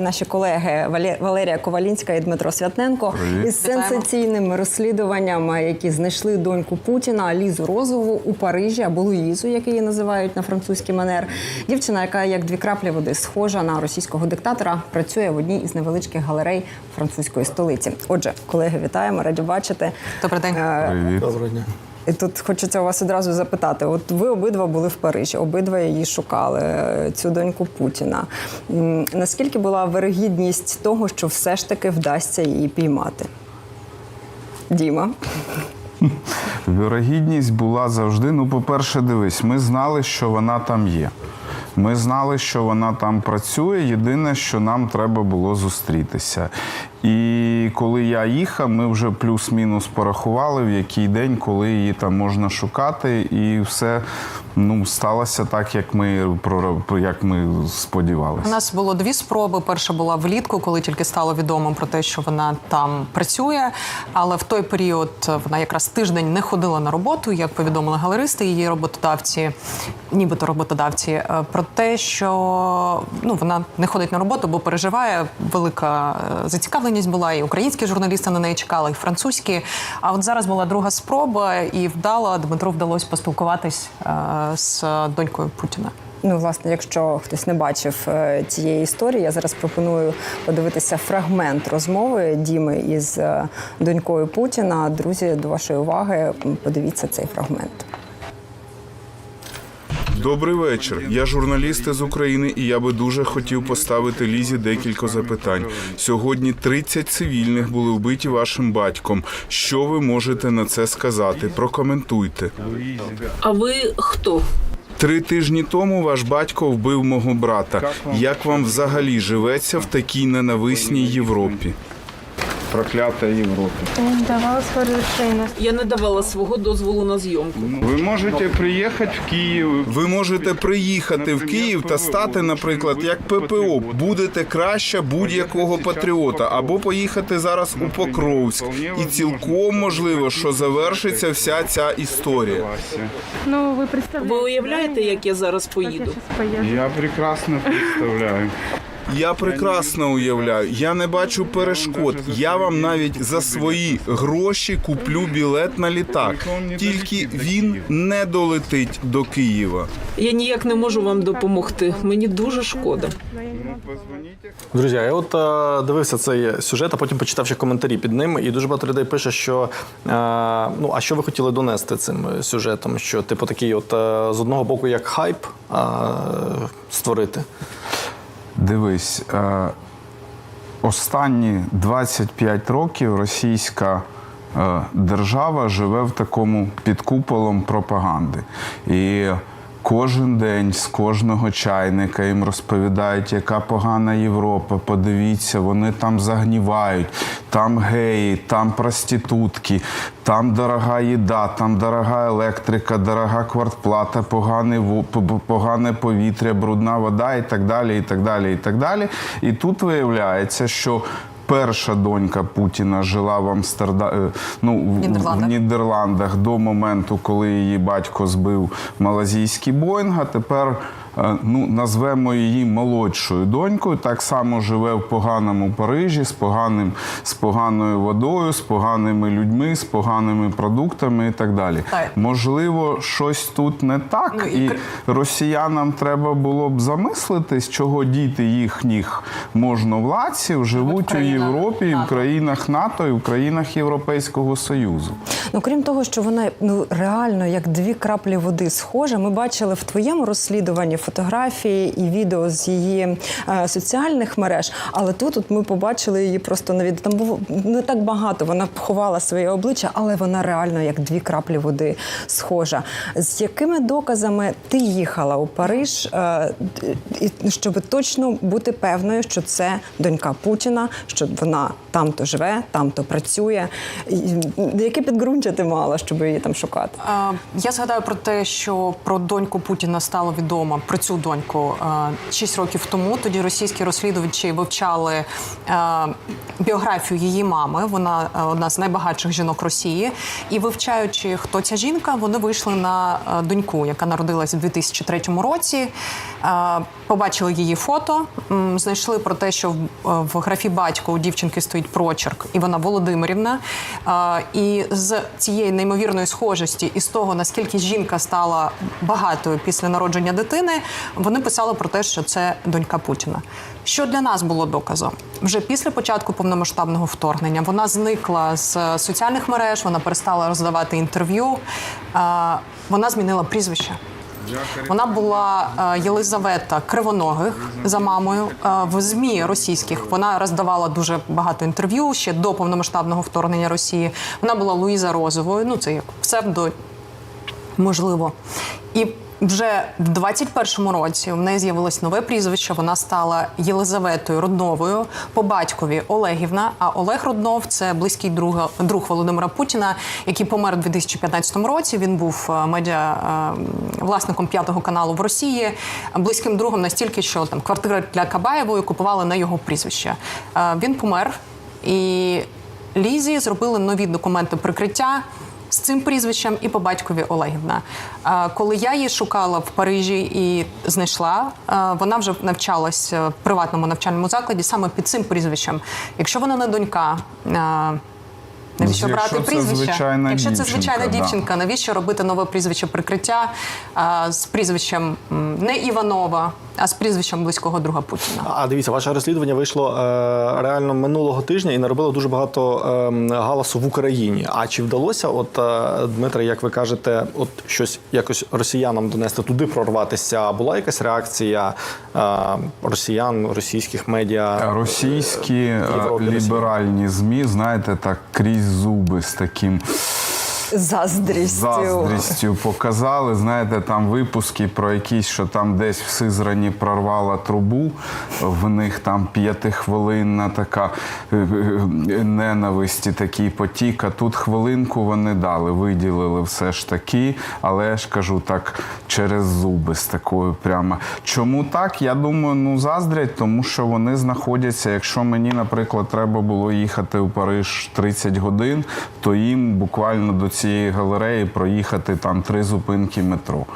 Наші колеги Вале- Валерія Ковалінська і Дмитро Святненко із Вітаємо. сенсаційним розслідуванням, які знайшли доньку Путіна Лізу Розову у Парижі або Луїзу, як її називають на французький манер. Дівчина, яка як дві краплі води схожа на російського диктатора, працює в одній із невеличких галерей французької столиці. Отже, колеги, вітаємо, раді бачити. Добрий день. Е, Доброго дня. І тут хочеться у вас одразу запитати: от ви обидва були в Парижі, обидва її шукали, цю доньку Путіна. Наскільки була вирогідність того, що все ж таки вдасться її піймати? Діма. Вірогідність була завжди. Ну, по-перше, дивись, ми знали, що вона там є. Ми знали, що вона там працює. Єдине, що нам треба було зустрітися. І коли я їхав, ми вже плюс-мінус порахували, в який день, коли її там можна шукати, і все ну, сталося так, як ми, як ми У сподівалися. нас було дві спроби. Перша була влітку, коли тільки стало відомо про те, що вона там працює. Але в той період вона якраз тиждень не ходила на роботу, як повідомили галеристи, її роботодавці, нібито роботодавці, е, про те, що ну вона не ходить на роботу, бо переживає. Велика е, зацікавленість була, і українські журналісти на неї чекали, і французькі. А от зараз була друга спроба, і вдала Дмитру вдалося поспілкуватись е, з донькою Путіна. Ну, власне, якщо хтось не бачив е, цієї історії, я зараз пропоную подивитися фрагмент розмови Діми із е, донькою Путіна. Друзі, до вашої уваги, подивіться цей фрагмент. Добрий вечір. Я журналіст із України, і я би дуже хотів поставити Лізі декілька запитань. Сьогодні 30 цивільних були вбиті вашим батьком. Що ви можете на це сказати? Прокоментуйте. А ви хто? Три тижні тому ваш батько вбив мого брата. Як вам взагалі живеться в такій ненависній Європі? Проклята Європа. Он давал свою разрешение. Я не давала свого дозволу на зйомку. Ви можете приїхати в Київ. Ви можете приїхати в Київ та стати, наприклад, як ППО. Будете краще будь-якого патріота, або поїхати зараз у Покровськ. І цілком можливо, що завершиться вся ця історія. Ну, вы представляете. Ви уявляєте, як я зараз поїду? Я прекрасно представляю. Я прекрасно уявляю, я не бачу перешкод. Я вам навіть за свої гроші куплю білет на літак. Тільки він не долетить до Києва. Я ніяк не можу вам допомогти. Мені дуже шкода. Друзі, я от е, дивився цей сюжет, а потім почитав ще коментарі під ним, і дуже багато людей пише, що е, ну а що ви хотіли донести цим сюжетом? Що, типу, такий, от е, з одного боку, як хайп е, створити. Дивись, е, останні 25 років російська е, держава живе в такому під куполом пропаганди. І кожен день з кожного чайника їм розповідають, яка погана Європа. Подивіться, вони там загнівають, там геї, там проститутки, там дорога їда, там дорога електрика, дорога квартплата, поганий во- п- п- погане повітря, брудна вода і так далі. І так далі, і так далі. І тут виявляється, що. Перша донька Путіна жила в Амстерда... ну, в- в Нідерландах. До моменту, коли її батько збив малазійський Боїнг. А тепер е, ну, назвемо її молодшою донькою. Так само живе в поганому Парижі з поганим, з поганою водою, з поганими людьми, з поганими продуктами і так далі. Так. Можливо, щось тут не так, Ну, і і росіянам треба було б замислитись, чого діти їхніх можновладців живуть у Європі, і в країнах НАТО і в країнах Європейського Союзу. Ну крім того, що вона ну реально як дві краплі води схожа. Ми бачили в твоєму розслідуванні фотографії і відео з її е, соціальних мереж. Але тут от ми побачили її просто на відео. Там було не так багато. Вона ховала своє обличчя, але вона реально як дві краплі води схожа. З якими доказами ти їхала у Париж, е, щоб точно бути певною, що це донька Путіна, що вона там-то живе, там-то працює. І, Яке підґрунтя ти мала, щоб її там шукати? Е, Я згадаю про те, що про доньку Путіна стало відомо. Цю доньку е, шість років тому. Тоді російські розслідувачі вивчали е, біографію її мами. Вона е, одна з найбагатших жінок Росії. І вивчаючи, хто ця жінка, вони вийшли на доньку, яка народилась у 2003 році. Побачили її фото, знайшли про те, що в, графі батько у дівчинки стоїть прочерк, і вона Володимирівна. І з цієї неймовірної схожості і з того, наскільки жінка стала багатою після народження дитини, вони писали про те, що це донька Путіна. Що для нас було доказом? Вже після початку повномасштабного вторгнення вона зникла з е, соціальних мереж, вона перестала роздавати інтерв'ю, е, вона змінила прізвище. Вона була е, Єлизавета Кривоногих за мамою в змі російських. Вона роздавала дуже багато інтерв'ю ще до повномасштабного вторгнення Росії. Вона була Луїза Розовою. Ну це як псевдо можливо. І вже в 21-му році в неї з'явилось нове прізвище. Вона стала Єлизаветою Рудновою по батькові Олегівна. А Олег Руднов це близький друг, друг Володимира Путіна, який помер у 2015 році. Він був е, медіа е, власником п'ятого каналу в Росії, близьким другом настільки, що там квартира для Кабаєвої купували на його прізвище. Е, Він помер і Лізі зробили нові документи прикриття цим прізвищем і по батькові Олегівна. Е, Коли я її шукала в Парижі і знайшла, е, вона вже навчалась в приватному навчальному закладі саме під цим прізвищем. Якщо вона не донька. е, Навіщо Ну, Якщо брати це прізвище? звичайна Якщо це дівчинка, звичайна да. дівчинка, навіщо робити нове прізвище прикриття а, з прізвищем не Іванова, з прізвищем близького друга Путіна? А дивіться, ваше розслідування вийшло е, реально минулого тижня і наробило дуже багато е, галасу в Україні. А чи вдалося, от е, Дмитре, як ви кажете, от щось якось росіянам донести туди прорватися? Була якась реакція е, росіян, російських медіа? Російські е, Європі, Росії. ліберальні ЗМІ, знаєте, так крізь зуби з таким Заздрістю. заздрістю показали. Знаєте, там випуски про якісь, що там десь в Сизрані прорвала трубу. В них там п'ятихвилинна така е, е, ненависті, такий потік. А тут хвилинку вони дали, виділили все ж таки, але я ж кажу так через зуби з такою прямо. Чому так? Я думаю, ну заздрять, тому що вони знаходяться. Якщо мені, наприклад, треба було їхати у Париж 30 годин, то їм буквально до цієї галереї проїхати там три зупинки метро.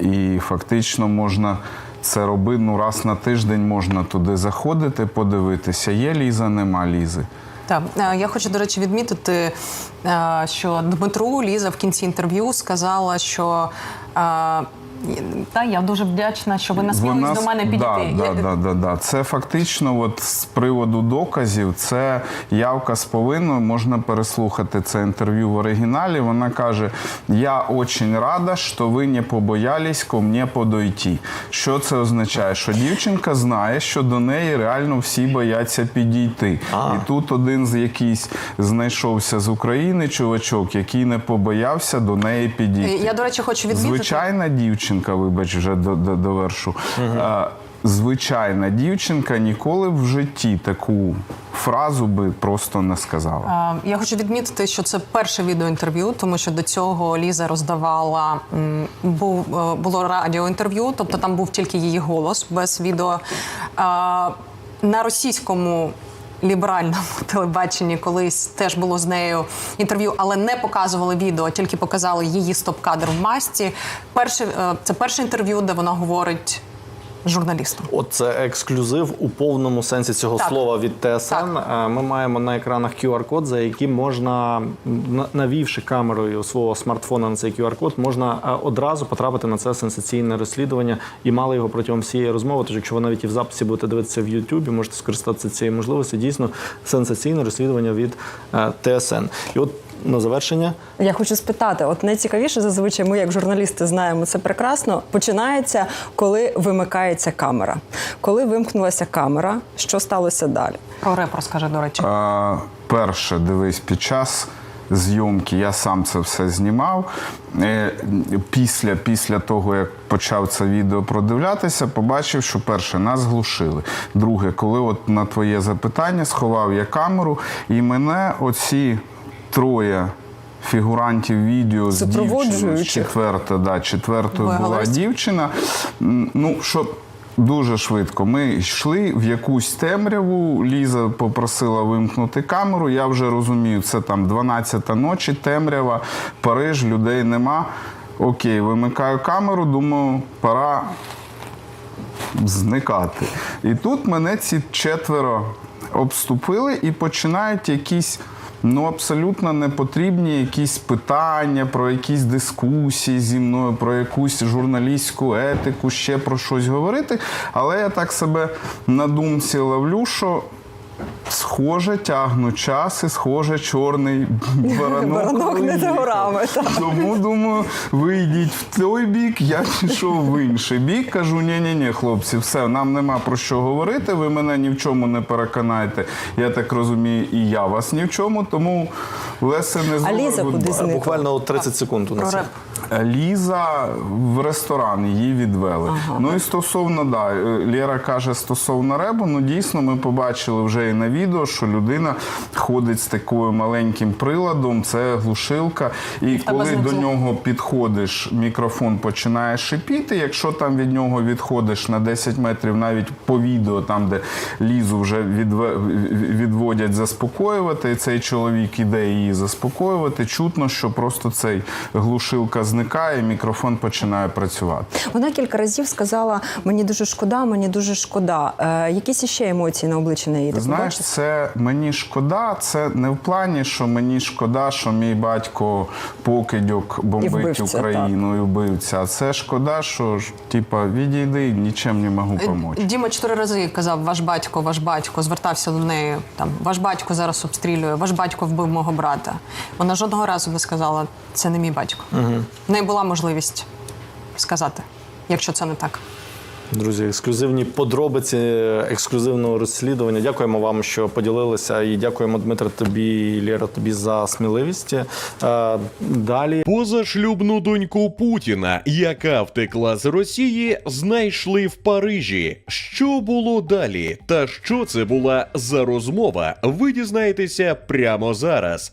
І фактично можна. Це робити ну, раз на тиждень можна туди заходити, подивитися, є ліза, нема лізи. Так, Е, я хочу, до речі, відмітити, е, що Дмитру Ліза в кінці інтерв'ю сказала, що. Е, Та я дуже вдячна, що ви насмілились до мене підійти. Да, да, да, да, да. Це фактично, от з приводу доказів, це явка з повинною. Можна переслухати це інтерв'ю в оригіналі. Вона каже: Я дуже рада, що ви не побоялись ко мені подойти. Що це означає? Що дівчинка знає, що до неї реально всі бояться підійти. І тут один з якийсь знайшовся з України чувачок, який не побоявся до неї підійти. Я, до речі, хочу відмітити. Звичайна дівчинка, вибач, вже до, до, довершу. А, звичайна дівчинка ніколи в житті таку фразу би просто не сказала. Я хочу відмітити, що це перше відеоінтерв'ю, тому що до цього Ліза роздавала був е, було радіоінтерв'ю, тобто там був тільки її голос без відео. На російському ліберальному телебаченні колись теж було з нею інтерв'ю, але не показували відео, тільки показали її стоп-кадр в масці. Перше е, це перше інтерв'ю, де вона говорить журналістам. От це ексклюзив у повному сенсі цього Так. слова від ТСН. Так. Е, Ми маємо на екранах QR-код, за яким можна, на- навівши камерою свого смартфона на цей QR-код, можна е, одразу потрапити на це сенсаційне розслідування і мали його протягом всієї розмови. Тож, якщо ви навіть і в записі будете дивитися в Ютубі, можете скористатися цією можливістю. Дійсно, сенсаційне розслідування від е, ТСН. І от на завершення. Я хочу спитати: от найцікавіше зазвичай ми, як журналісти, знаємо це прекрасно. Починається, коли вимикається камера. Коли вимкнулася камера, що сталося далі? Про реп розкаже, до речі. А, перше, дивись, під час зйомки я сам це все знімав. Е, Після, після того, як почав це відео продивлятися, побачив, що перше, нас глушили. Друге, коли от на твоє запитання сховав я камеру, і мене оці троє фігурантів відео з дівчиною. Четверта, да, четвертою була галерист? дівчина. Ну, що дуже швидко. Ми йшли в якусь темряву. Ліза попросила вимкнути камеру. Я вже розумію, це там 12-та ночі, темрява, Париж, людей нема. Окей, вимикаю камеру, думаю, пора зникати. І тут мене ці четверо обступили і починають якісь. Ну, абсолютно не потрібні якісь питання про якісь дискусії зі мною, про якусь журналістську етику, ще про щось говорити. Але я так себе на думці ловлю, що схоже тягну час і схоже чорний баранок. Баранок не за горами. Тому думаю, ви йдіть в той бік, я пішов в інший бік. Кажу, ні, ні, ні, хлопці, все, нам нема про що говорити. Ви мене ні в чому не переконаєте. Я так розумію, і я вас ні в чому. Тому Леся не А Ліза куди зникла? Буквально 30 секунд у нас. Ліза в ресторан її відвели. Ну і стосовно да, е, Лєра каже стосовно ребу. Ну дійсно ми побачили вже і на відео, що людина ходить з такою маленьким приладом. Це глушилка. І коли до нього підходиш, мікрофон починає шипіти. Якщо там від нього відходиш на 10 метрів, навіть по відео, там де Лізу вже відводять заспокоювати, і цей чоловік іде її заспокоювати. Чутно, що просто цей глушилка зникає, і мікрофон починає працювати. Вона кілька разів сказала: мені дуже шкода, мені дуже шкода. Е, якісь ще емоції на обличчі неї? Ти знаєш, побачив? це мені шкода. Це не в плані, що мені шкода, що мій батько покидьок бомбить вбивця, Україну і вбивця. А це шкода, що ж, типа, відійди, нічим не можу допомогти. Діма чотири рази казав ваш батько, ваш батько, звертався до неї. Там ваш батько зараз обстрілює, ваш батько вбив мого брата. Вона жодного разу не сказала, це не мій батько. Угу. В неї була можливість сказати, якщо це не так. Друзі, ексклюзивні подробиці ексклюзивного розслідування. Дякуємо вам, що поділилися, і дякуємо Дмитро тобі, і Лєра, тобі за сміливість. Е, Далі Позашлюбну доньку Путіна, яка втекла з Росії, знайшли в Парижі. Що було далі? Та що це була за розмова? Ви дізнаєтеся прямо зараз.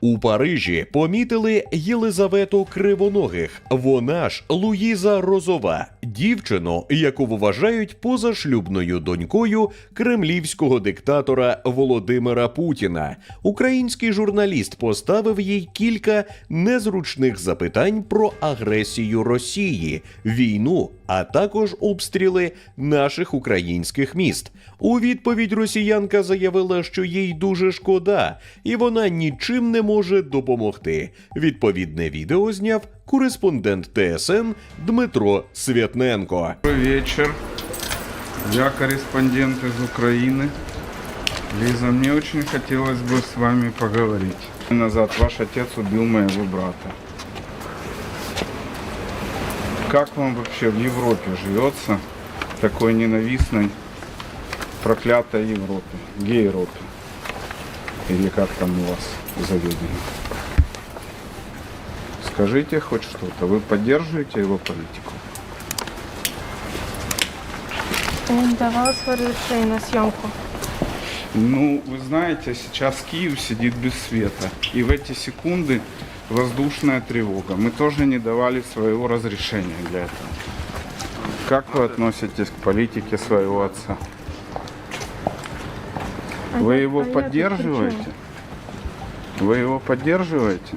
У Парижі помітили Єлизавету Кривоногих. Вона ж Луїза Розова, дівчину, яку вважають позашлюбною донькою кремлівського диктатора Володимира Путіна. Український журналіст поставив їй кілька незручних запитань про агресію Росії, війну, а також обстріли наших українських міст. У відповідь росіянка заявила, що їй дуже шкода, і вона нічим не може допомогти. Відповідне відео зняв кореспондент ТСН Дмитро Святненко. Добрый вечер. Я корреспондент из Украины. Лиза, мне очень хотелось бы с вами поговорить. Назад ваш отец убил моего брата. Как вам вообще в Европе живется, такой ненавистной, проклятой Европе, гей-Европе? Или как там у вас заведено? Скажите хоть что-то. Вы поддерживаете его политику? Я не давала свое разрешение на съемку. Ну, вы знаете, сейчас Киев сидит без света. И в эти секунды воздушная тревога. Мы тоже не давали своего разрешения для этого. Как вы относитесь к политике своего отца? А Вы я- его а поддерживаете? Вы его поддерживаете?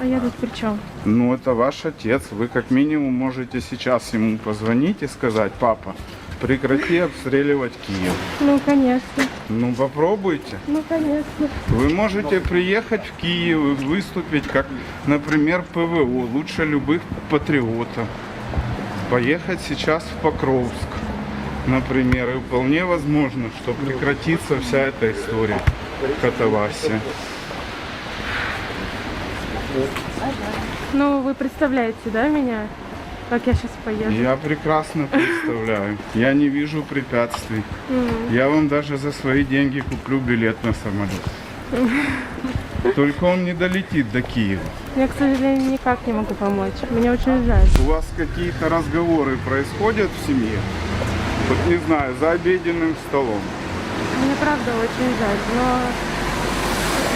А я тут при чем? Ну, это ваш отец. Вы как минимум можете сейчас ему позвонить и сказать, папа, прекрати обстреливать Киев. Ну, конечно. Ну, попробуйте. Ну, конечно. Вы можете приехать в Киев и выступить как, например, ПВО, лучше любых патриотов. Поехать сейчас в Покровск, например, и вполне возможно, что прекратится вся эта история катавасия. Ну, вы представляете, да, меня? Как я сейчас поеду? Я прекрасно представляю. Я не вижу препятствий. Я вам даже за свои деньги куплю билет на самолет. Только он не долетит до Киева. Я, к сожалению, никак не могу помочь. Мне очень жаль. У вас какие-то разговоры происходят в семье? Вот не знаю, за обеденным столом. Мне правда очень жаль, но,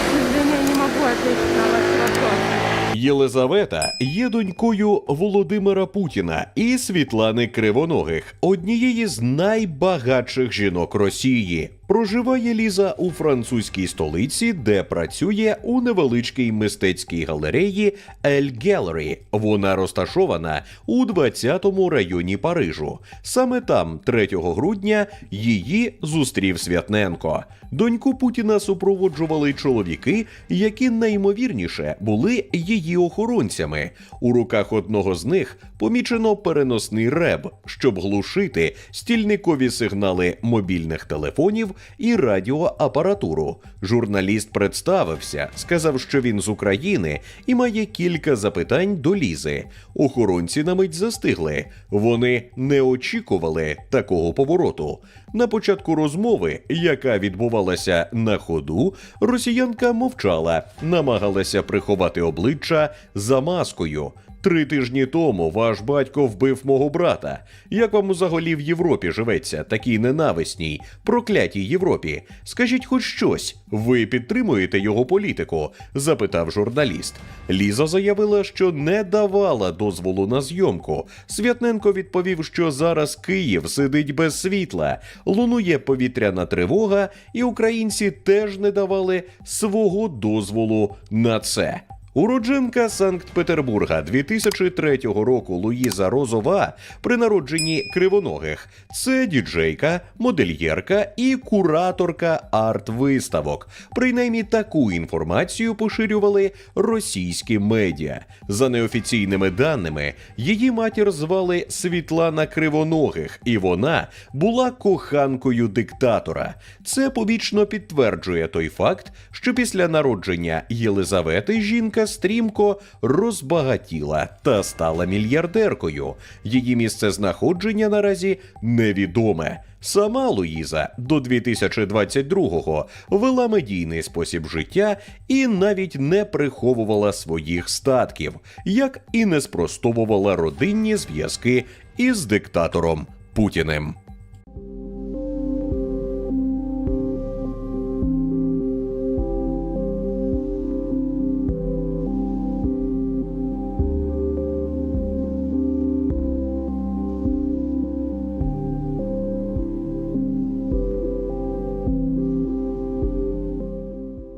к сожалению, не могу ответить на ваш вопрос. Єлизавета є донькою Володимира Путіна і Світлани Кривоногих, однієї з найбагатших жінок Росії. Проживає Ліза у французькій столиці, де працює у невеличкій мистецькій галереї Ель Gallery. Вона розташована у 20-му районі Парижу. Саме там, 3 грудня, її зустрів Святненко. Доньку Путіна супроводжували чоловіки, які найімовірніше були її охоронцями. У руках одного з них помічено переносний реб, щоб глушити стільникові сигнали мобільних телефонів і радіоапаратуру. Журналіст представився, сказав, що він з України і має кілька запитань до Лізи. Охоронці на мить застигли. Вони не очікували такого повороту. На початку розмови, яка відбувалася на ходу, росіянка мовчала, намагалася приховати обличчя за маскою. Три тижні тому ваш батько вбив мого брата. Як вам взагалі в Європі живеться, такій ненависній, проклятій Європі? Скажіть хоч щось. Ви підтримуєте його політику? запитав журналіст. Ліза заявила, що не давала дозволу на зйомку. Святненко відповів, що зараз Київ сидить без світла, лунує повітряна тривога, і українці теж не давали свого дозволу на це. Уродженка Санкт-Петербурга 2003 року Луїза Розова при народженні кривоногих. Це діджейка, модельєрка і кураторка арт-виставок. Принаймні таку інформацію поширювали російські медіа. За неофіційними даними, її матір звали Світлана Кривоногих, і вона була коханкою диктатора. Це побічно підтверджує той факт, що після народження Єлизавети жінка стрімко розбагатіла та стала мільярдеркою. Її місце знаходження наразі невідоме. Сама Луїза до 2022-го вела медійний спосіб життя і навіть не приховувала своїх статків, як і не спростовувала родинні зв'язки із диктатором Путіним.